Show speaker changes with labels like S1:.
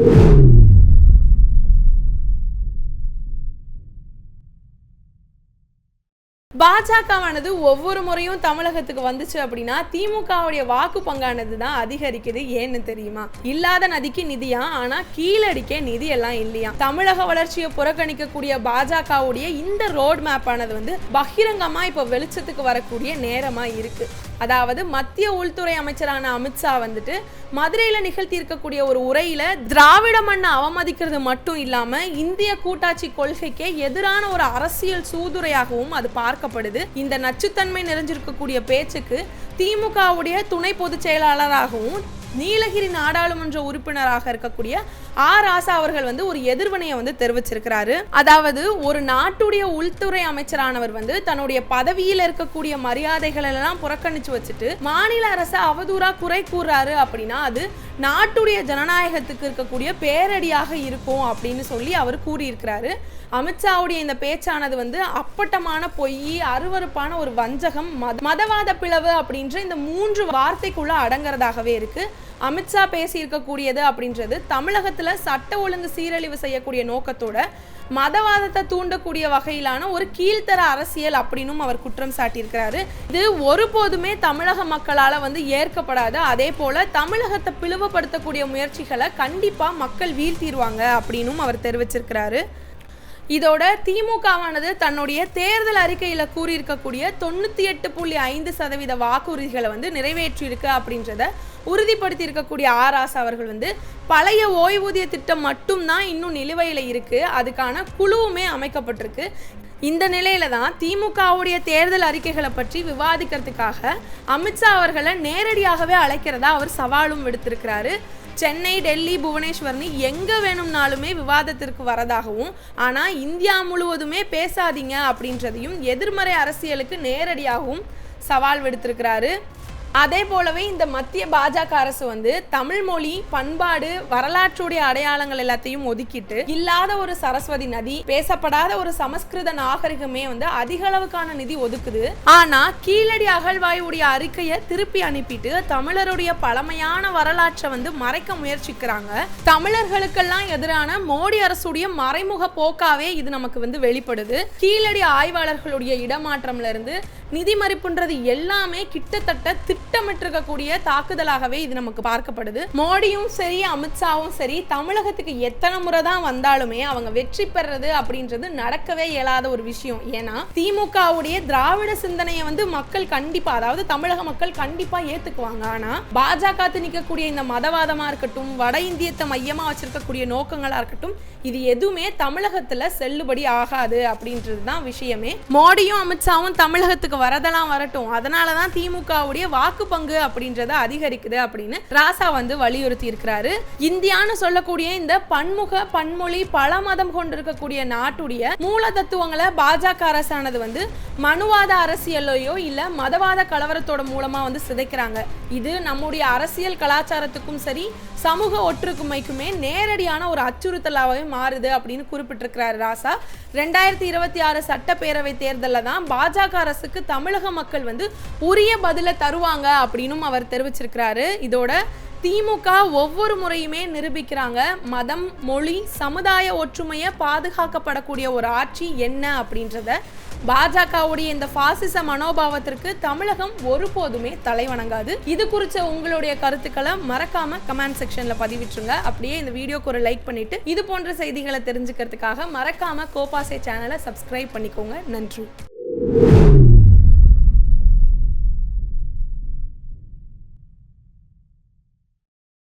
S1: you பாஜகவானது ஒவ்வொரு முறையும் தமிழகத்துக்கு வந்துச்சு அப்படின்னா திமுகவுடைய வாக்கு பங்கானது தான் அதிகரிக்குது ஏன்னு தெரியுமா? இல்லாத நதிக்கு நிதியா? ஆனா கீழடிக்க நிதி எல்லாம் இல்லையா? தமிழக வளர்ச்சியை புறக்கணிக்கக்கூடிய பாஜகவுடைய இந்த ரோட் மேப் ஆனது வந்து பகிரங்கமா இப்ப வெளிச்சத்துக்கு வரக்கூடிய நேரமா இருக்கு. அதாவது மத்திய உள்துறை அமைச்சரான அமித்ஷா வந்துட்டு மதுரையில நிகழ்த்தி இருக்கக்கூடிய ஒரு உரையில திராவிட மண்ணை அவமதிக்கிறது மட்டும் இல்லாம இந்திய கூட்டாட்சி கொள்கைக்கே எதிரான ஒரு அரசியல் சூதுரையாகவும் அது பார்க்கப்படுது இந்த நச்சுத்தன்மை நிறைஞ்சிருக்கக்கூடிய பேச்சுக்கு திமுகவுடைய துணை பொதுச் செயலாளராகவும் நீலகிரி நாடாளுமன்ற உறுப்பினராக இருக்கக்கூடிய ஆர் ராசா அவர்கள் வந்து ஒரு எதிர்வினையை வந்து தெரிவிச்சிருக்கிறாரு. அதாவது ஒரு நாட்டுடைய உள்துறை அமைச்சரானவர் வந்து தன்னுடைய பதவியில் இருக்கக்கூடிய மரியாதைகள் எல்லாம் புறக்கணிச்சு வச்சுட்டு மாநில அரசை அவதூறா குறை கூறாரு அப்படின்னா அது நாட்டுடைய ஜனநாயகத்துக்கு இருக்கக்கூடிய பேரடியாக இருக்கும் அப்படின்னு சொல்லி அவர் கூறியிருக்கிறாரு. அமித்ஷாவுடைய இந்த பேச்சானது வந்து அப்பட்டமான பொய் அருவருப்பான ஒரு வஞ்சகம் மத மதவாத பிளவு அப்படின்ற இந்த மூன்று வார்த்தைக்குள்ள அடங்குறதாகவே இருக்கு. அமித்ஷா பேசியிருக்கக்கூடியது அப்படின்றது தமிழகத்துல சட்ட ஒழுங்கு சீரழிவு செய்யக்கூடிய நோக்கத்தோட மதவாதத்தை தூண்டக்கூடிய வகையிலான ஒரு கீழ்த்தர அரசியல் அப்படின்னும் அவர் குற்றம் சாட்டியிருக்கிறாரு. இது ஒருபோதுமே தமிழக மக்களால வந்து ஏற்கப்படாது. அதே போல தமிழகத்தை பிளவுபடுத்தக்கூடிய முயற்சிகளை கண்டிப்பா மக்கள் வீழ்த்திடுவாங்க அப்படின்னும் அவர் தெரிவிச்சிருக்கிறாரு. இதோட திமுகவானது தன்னுடைய தேர்தல் அறிக்கையில் கூறியிருக்கக்கூடிய தொண்ணூற்றி எட்டு புள்ளி ஐந்து சதவீத வாக்குறுதிகளை வந்து நிறைவேற்றியிருக்கு அப்படின்றத உறுதிப்படுத்தி இருக்கக்கூடிய ஆர் ராசா அவர்கள் வந்து பழைய ஓய்வூதிய திட்டம் மட்டும்தான் இன்னும் நிலுவையில் இருக்குது அதுக்கான குழுவுமே அமைக்கப்பட்டிருக்கு. இந்த நிலையில தான் திமுகவுடைய தேர்தல் அறிக்கைகளை பற்றி விவாதிக்கிறதுக்காக அமித்ஷா அவர்களை நேரடியாகவே அழைக்கிறதா அவர் சவாலும் விடுத்திருக்கிறாரு. சென்னை டெல்லி புவனேஸ்வர்னு எங்கே வேணும்னாலுமே விவாதத்திற்கு வரதாகவும் ஆனால் இந்தியா முழுவதுமே பேசாதீங்க அப்படின்றதையும் எதிர்மறை அரசியலுக்கு நேரடியாகவும் சவால் விடுத்திருக்கிறாரு அதே போலவே இந்த மத்திய பாஜக அரசு வந்து தமிழ் மொழி பண்பாடு வரலாற்றுடைய அடையாளங்கள் எல்லாத்தையும் ஒதுக்கிட்டு இல்லாத ஒரு சரஸ்வதி நதி பேசப்படாத ஒரு சமஸ்கிருத நாகரிகமே வந்து அதிக அளவுக்கான நிதி ஒதுக்குது. ஆனா கீழடி அகழ்வாயுடைய அறிக்கையை திருப்பி அனுப்பிட்டு தமிழருடைய பழமையான வரலாற்றை வந்து மறைக்க முயற்சிக்கிறாங்க. தமிழர்களுக்கெல்லாம் எதிரான மோடி அரசுடைய மறைமுக போக்காவே இது நமக்கு வந்து வெளிப்படுது. கீழடி ஆய்வாளர்களுடைய இடமாற்றம்ல இருந்து நிதி மறுப்புன்றது எல்லாமே கிட்டத்தட்ட திட்டமிட்டிருக்கக்கூடிய தாக்குதலாகவே இது நமக்கு பார்க்கப்படுது. மோடியும் சரி அமித்ஷாவும் சரி தமிழகத்துக்கு எத்தனை முறை தான் வந்தாலுமே அவங்க வெற்றி பெறது அப்படின்றது நடக்கவே இயலாத ஒரு விஷயம். ஏன்னா திமுகவுடைய திராவிட சிந்தனையை வந்து மக்கள் கண்டிப்பா அதாவது தமிழக மக்கள் கண்டிப்பா ஏத்துக்குவாங்க. ஆனா பாஜக திணிக்கக்கூடிய இந்த மதவாதமா இருக்கட்டும் வட இந்தியத்தை மையமா வச்சிருக்கக்கூடிய நோக்கங்களா இருக்கட்டும் இது எதுவுமே தமிழகத்துல செல்லுபடி ஆகாது அப்படின்றது தான் விஷயமே. மோடியும் அமித்ஷாவும் தமிழகத்துக்கு வரதெல்லாம் வரட்டும். அதனாலதான் திமுகவுடைய வாக்கு வாக்கு பங்கு அப்படின்றத அதிகரிக்குது அப்படின்னு ராசா வந்து வலியுறுத்தி இருக்கிறாரு இந்தியான்னு சொல்லக்கூடிய இந்த பன்முக பன்மொழி பல மதம் கொண்டிருக்கக்கூடிய நாட்டுடைய மூல தத்துவங்களை பாஜக அரசானது வந்து மனுவாத அரசியலையோ இல்ல மதவாத கலவரத்தோட மூலமா வந்து சிதைக்கிறாங்க. இது நம்முடைய அரசியல் கலாச்சாரத்துக்கும் சரி சமூக ஒற்றுமைக்குமே நேரடியான ஒரு அச்சுறுத்தலாகவே மாறுது அப்படின்னு குறிப்பிட்டிருக்கிறார் ராசா. ரெண்டாயிரத்தி இருபத்தி ஆறு சட்டப்பேரவை தேர்தலில் தான் பாஜக அரசுக்கு தமிழக மக்கள் வந்து உரிய பதிலை தருவாங்க அப்படின்னும் அவர் தெரிவிச்சிருக்கிறாரு. இதோட திமுக ஒவ்வொரு முறையுமே நிரூபிக்கிறாங்க. மதம் மொழி சமுதாய ஒற்றுமையை பாதுகாக்கப்படக்கூடிய ஒரு ஆட்சி என்ன அப்படின்றத பாஜகவுடைய இந்த பாசிச மனோபாவத்திற்கு தமிழகம் ஒருபோதுமே தலை வணங்காது. இது குறித்த உங்களுடைய கருத்துக்களை மறக்காம கமெண்ட் செக்ஷன்ல பதிவிட்டுருங்க. அப்படியே இந்த வீடியோக்கு ஒரு லைக் பண்ணிட்டு இது போன்ற செய்திகளை தெரிஞ்சுக்கிறதுக்காக மறக்காம கோபாசே சேனலை சப்ஸ்கிரைப் பண்ணிக்கோங்க. நன்றி.